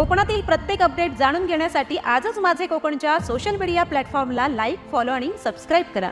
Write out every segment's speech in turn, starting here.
कोकणातील प्रत्येक अपडेट जाणून घेण्यासाठी आजच माझे कोकणच्या सोशल मीडिया प्लॅटफॉर्मला लाईक फॉलो आणि सबस्क्राईब करा.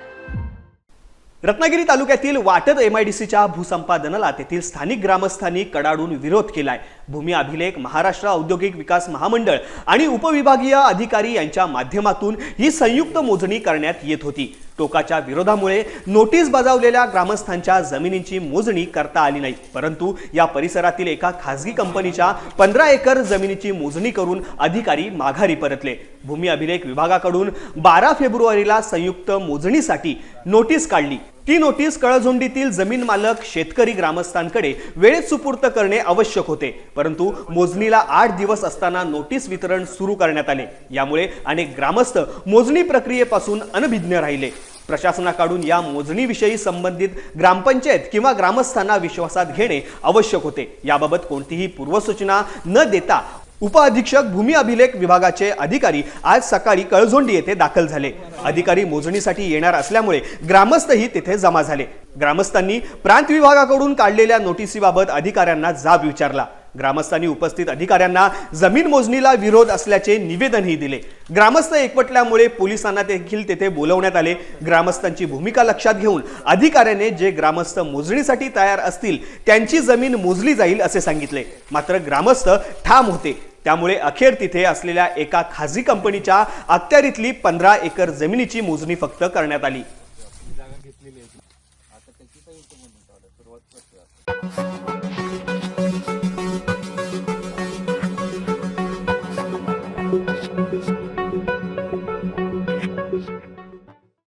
रत्नागिरी तालुक्यातील वाटद एमआयडीसीच्या भूसंपादनाला तेथील स्थानिक ग्रामस्थांनी कडाडून विरोध केलाय. भूमी अभिलेख महाराष्ट्र औद्योगिक विकास महामंडळ आणि उपविभागीय अधिकारी यांच्या माध्यमातून ही संयुक्त मोजणी करण्यात येत होती. टोकाच्या विरोधामुळे नोटीस बजावलेल्या ग्रामस्थांच्या जमिनींची मोजणी करता आली नाही. परंतु या परिसरातील एका खासगी कंपनीच्या पंधरा एकर जमिनीची मोजणी करून अधिकारी माघारी परतले. भूमी अभिलेख विभागाकडून बारा फेब्रुवारीला संयुक्त मोजणीसाठी नोटीस काढली. ती नोटीस कळझोंडीतील जमीन मालक शेतकरी ग्रामस्थांकडे वेळेत सुपूर्त करणे आवश्यक होते. परंतु मोजणीला आठ दिवस असताना नोटीस वितरण सुरू करण्यात आले. यामुळे अनेक ग्रामस्थ मोजणी प्रक्रियेपासून अनभिज्ञ राहिले. प्रशासनाकडून या मोजणीविषयी संबंधित ग्रामपंचायत किंवा ग्रामस्थांना विश्वासात घेणे आवश्यक होते. याबाबत कोणतीही पूर्वसूचना न देता उपअधीक्षक भूमी अभिलेख विभागाचे अधिकारी आज सकाळी कळझोंडी येथे दाखल झाले. अधिकारी मोजणीसाठी येणार असल्यामुळे ग्रामस्थही तिथे जमा झाले. ग्रामस्थांनी प्रांत विभागाकडून काढलेल्या नोटिसीबाबत अधिकाऱ्यांना जाब विचारला. ग्रामस्थांनी उपस्थित अधिकाऱ्यांना जमीन मोजणीला विरोध असल्याचे निवेदनही दिले. ग्रामस्थ एकवटल्यामुळे पोलिसांना देखील तेथे बोलवण्यात आले. ग्रामस्थांची भूमिका लक्षात घेऊन अधिकाऱ्याने जे ग्रामस्थ मोजणीसाठी तयार असतील त्यांची जमीन मोजली जाईल असे सांगितले. मात्र ग्रामस्थ ठाम होते. त्यामुळे अखेर तिथे असलेल्या एका खाजगी कंपनीच्या अखत्यारीतली पंधरा एकर जमिनीची मोजणी फक्त करण्यात आली.